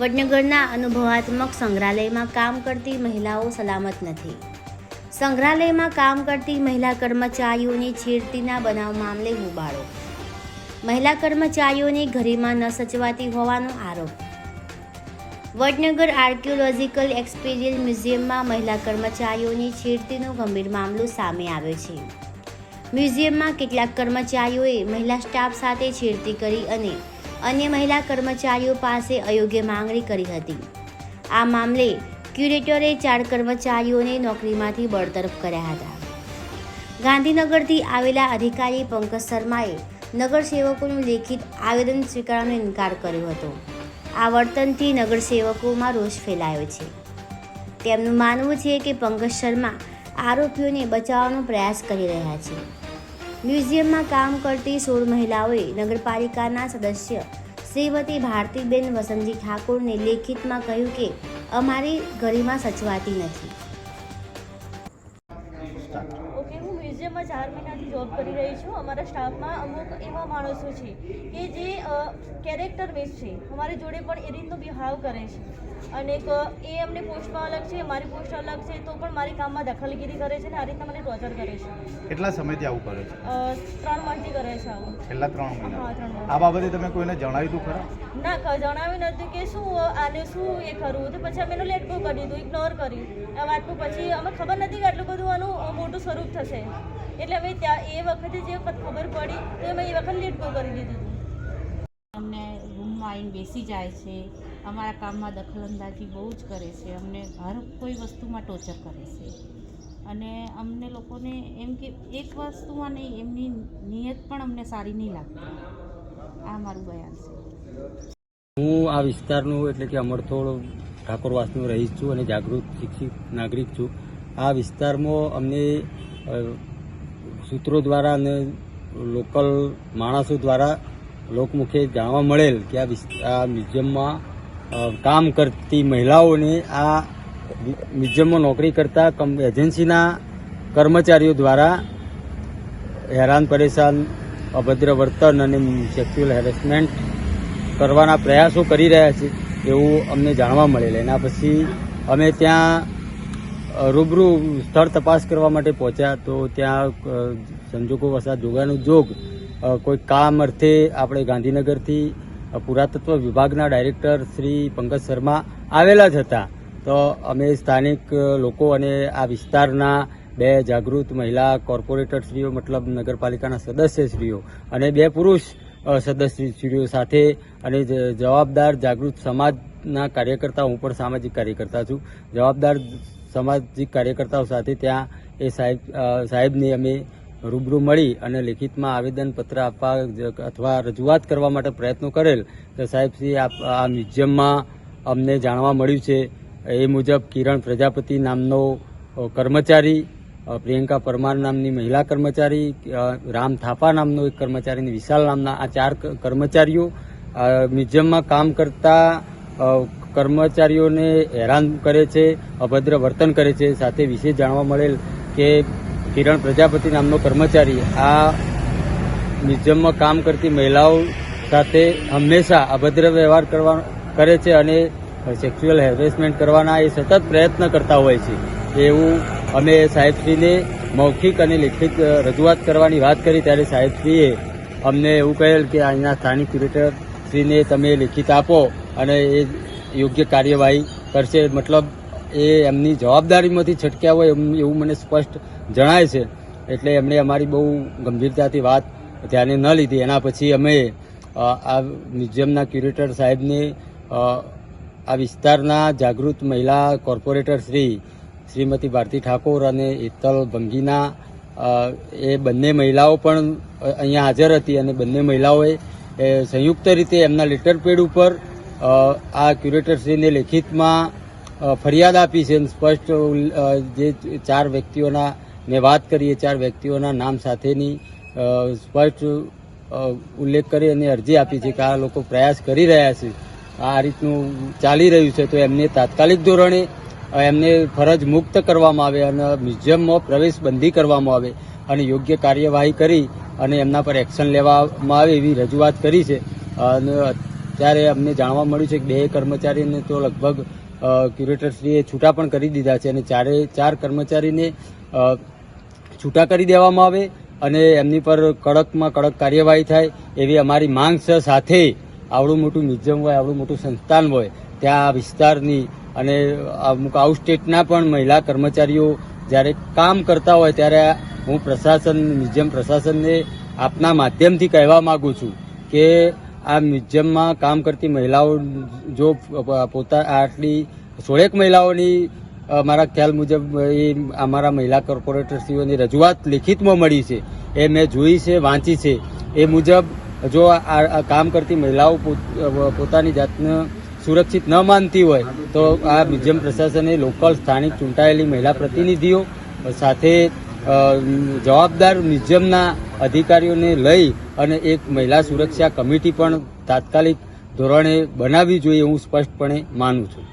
વડનગરના અનુભવાત્મક સંગ્રહાલયમાં કામ કરતી મહિલાઓ સલામત નથી. સંગ્રહાલયમાં કામ કરતી મહિલા કર્મચારીઓની છેડતીના બનાવ મામલે હોબાળો. મહિલા કર્મચારીઓની ઘરેમાં ન સચવાતી હોવાનો આરોપ. વડનગર આર્કિયોલોજીકલ એક્સપિરિયલ મ્યુઝિયમમાં મહિલા કર્મચારીઓની છેડતીનો ગંભીર મામલો સામે આવ્યો છે. મ્યુઝિયમમાં કેટલાક કર્મચારીઓએ મહિલા સ્ટાફ સાથે છેડતી કરી અને અન્ય મહિલા કર્મચારીઓ પાસે અયોગ્ય માંગણી કરી હતી. આ મામલે ક્યુરેટરે ચાર કર્મચારીઓને નોકરીમાંથી બરતરફ કર્યા હતા. ગાંધીનગરથી આવેલા અધિકારી પંકજ શર્માએ નગરસેવકોનું લેખિત આવેદન સ્વીકારવાનો ઇનકાર કર્યો હતો. આ વર્તનથી નગરસેવકોમાં રોષ ફેલાયો છે. તેમનું માનવું છે કે પંકજ શર્મા આરોપીઓને બચાવવાનો પ્રયાસ કરી રહ્યા છે. મ્યુઝિયમમાં કામ કરતી સોળ મહિલાઓએ નગરપાલિકાના સદસ્ય શ્રીમતી ભારતીબેન વસંતજી ઠાકોરને લેખિતમાં કહ્યું કે અમારી ગરિમા સચવાતી નથી. મ્યુઝિયમમાં ચાર મહિનાથી જોબ કરી રહી છું. અમારા સ્ટાફમાં અમુક એવા માણસો છે કે જે કેરેક્ટર બેઝ છે. અમારી જોડે પણ એ રીતનો બિહાવ કરે છે. અને એક, એ એમની પોસ્ટમાં અલગ છે મારી પોસ્ટ અલગ છે તો પણ મારી કામમાં દખલગીરી કરે છે ને આ રીતના મને ટોર્ચર કરે છે. કેટલા સમયથી આવું કરે છે? ત્રણ મહિનાથી કરે છે આવું. છેલ્લા ત્રણ મહિના. આ બાબતે તમે કોઈને જણાવ્યું હતું ખરા? ના જણાવ્યું નથી કે શું આને શું એ કરવું તો પછી અમે એનું લેટ ગો કરી દીધું ઇગ્નોર કર્યું. આ વાતનું પછી અમે ખબર નથી કે આટલું બધું આનું મોટું સ્વરૂપ થશે. એટલે અમે ત્યાં એ વખતે જે વખત ખબર પડી તો અમે એ વખત લેટ ગો કરી દીધું હતું અમને રૂમમાં આવીને બેસી જાય છે, અમારા કામમાં દખલઅંદાજી બહુ જ કરે છે, અમને હર કોઈ વસ્તુમાં ટોર્ચર કરે છે. અને અમને લોકોને એમ કે એક વસ્તુમાં નહીં, એમની નિયત પણ અમને સારી નહીં લાગતી. આ મારું બયાન છે. હું આ વિસ્તારનું એટલે કે અમરથોડ ઠાકોરવાસનું રહીશ છું અને જાગૃત, શિક્ષિત નાગરિક છું. આ વિસ્તારમાં અમને સૂત્રો દ્વારા અને લોકલ માણસો દ્વારા લોકમુખે જાણવા મળેલ કે આ મ્યુઝિયમમાં કામ કરતી મહિલાઓને આ મ્યુઝિયમમાં નોકરી કરતા એજન્સીના કર્મચારીઓ દ્વારા હેરાન, પરેશાન, અભદ્ર વર્તન અને સેક્સ્યુઅલ હેરેસમેન્ટ કરવાના પ્રયાસો કરી રહ્યા છે એવું અમને જાણવા મળેલ. એના પછી અમે ત્યાં રૂબરૂ સ્થળ તપાસ કરવા માટે પહોંચ્યા તો ત્યાં સંજોગો વસાત, જોગાનું જોગ કોઈ કામ અર્થે આપણે ગાંધીનગરથી પુરાતત્વ વિભાગના ડાયરેક્ટર શ્રી પંકજ શર્મા આવેલા જ હતા. તો અમે સ્થાનિક લોકો અને આ વિસ્તારના બે જાગૃત મહિલા કોર્પોરેટરશ્રીઓ, મતલબ નગરપાલિકાના સદસ્યશ્રીઓ અને બે પુરુષ સદસ્યશ્રીઓ સાથે અને જવાબદાર જાગૃત સમાજના કાર્યકર્તા હું પણ સામાજિક કાર્યકર્તા છું. જવાબદાર સામાજિક કાર્યકર્તાઓ સાથે ત્યાં એ સાહેબ સાહેબને અમે રૂબરૂ મળી અને લેખિતમાં આવેદનપત્ર આપવા અથવા રજૂઆત કરવા માટે પ્રયત્નો કરેલ, તો સાહેબશ્રી આ મ્યુઝિયમમાં અમને જાણવા મળ્યું છે. એ મુજબ કિરણ પ્રજાપતિ નામનો કર્મચારી પ્રિયંકા પરમાર નામની મહિલા કર્મચારી રામ થાપા નામનો એક કર્મચારી અને વિશાલ નામના આ ચાર કર્મચારીઓ મ્યુઝિયમમાં કામ કરતા કર્મચારીઓને હેરાન કરે છે, અભદ્ર વર્તન કરે છે. સાથે વિશેષ જાણવા મળેલ કે કિરણ પ્રજાપતિ નામનો કર્મચારી આ મ્યુઝિયમમાં કામ કરતી મહિલાઓ સાથે હંમેશા અભદ્ર વ્યવહાર કરવા, કરે છે અને સેક્સ્યુઅલ હેરેસમેન્ટ કરવાના એ સતત પ્રયત્ન કરતા હોય છે. એવું અમે સાહેબશ્રીને મૌખિક અને લેખિત રજૂઆત કરવાની વાત કરી ત્યારે સાહેબશ્રીએ અમને એવું કહેલ કે અહીંના સ્થાનિક ક્યુરેટરશ્રીને તમે લિખિત આપો અને એ યોગ્ય કાર્યવાહી કરશે. મતલબ એ એમની જવાબદારીમાંથી છટક્યા હોય એવું મને સ્પષ્ટ જણાય છે. એટલે એમણે અમારી બહુ ગંભીરતાથી વાત ધ્યાને ન લીધી. એના પછી અમે આ મ્યુઝિયમના ક્યુરેટર સાહેબને આ વિસ્તારના જાગૃત મહિલા કોર્પોરેટર શ્રી, શ્રીમતી ભારતી ઠાકોર અને હેતલ ભંગીના એ બંને મહિલાઓ પણ અહીંયા હાજર હતી અને બંને મહિલાઓએ સંયુક્ત રીતે એમના લેટર પેડ ઉપર આ ક્યુરેટરશ્રીને લેખિતમાં ફરિયાદ આપી છે સ્પષ્ટ જે ચાર વ્યક્તિઓના મેં વાત કરી એ ચાર વ્યક્તિઓના નામ સાથેની સ્પષ્ટ ઉલ્લેખ કરી અને અરજી આપી છે કે આ લોકો પ્રયાસ કરી રહ્યા છે. આ રીતનું ચાલી રહ્યું છે તો એમને તાત્કાલિક ધોરણે એમને ફરજ મુક્ત કરવામાં આવે અને મ્યુઝિયમમાં પ્રવેશ બંધી કરવામાં આવે અને યોગ્ય કાર્યવાહી કરી અને એમના પર એક્શન લેવામાં આવે એવી રજૂઆત કરી છે. અને ત્યારે અમને જાણવા મળ્યું છે કે બે કર્મચારીને તો લગભગ ક્યુરેટરશ્રીએ છૂટા પણ કરી દીધા છે અને ચારે ચાર કર્મચારીને છૂટા કરી દેવામાં આવે અને એમની પર કડકમાં કડક કાર્યવાહી થાય એવી અમારી માંગ છે. સાથે આવડું મોટું મ્યુઝિયમ હોય, આવડું મોટું સંસ્થાન હોય, ત્યાં આ વિસ્તારની અને અમુક આઉટ સ્ટેટના પણ મહિલા કર્મચારીઓ જ્યારે કામ કરતા હોય ત્યારે હું પ્રશાસન, મ્યુઝિયમ પ્રશાસનને આપના માધ્યમથી કહેવા માગું છું કે આ મ્યુઝિયમમાં કામ કરતી મહિલાઓ જો પોતા, આટલી સોળેક મહિલાઓની મારા ખ્યાલ મુજબ એ અમારા મહિલા કોર્પોરેટરશ્રીઓની રજૂઆત લેખિતમાં મળી છે. એ મેં જોઈ છે, વાંચી છે. એ મુજબ, જો આ કામ કરતી મહિલાઓ પોત- પોતાની જાતને સુરક્ષિત ન માનતી હોય, તો આ મ્યુઝિયમ પ્રશાસને લોકલ સ્થાનિક ચૂંટાયેલી મહિલા પ્રતિનિધિઓ સાથે જવાબદાર મ્યુઝિયમના અધિકારીઓને લઈ અને એક મહિલા સુરક્ષા કમિટી પણ તાત્કાલિક ધોરણે બનાવવી જોઈએ હું સ્પષ્ટપણે માનું છું.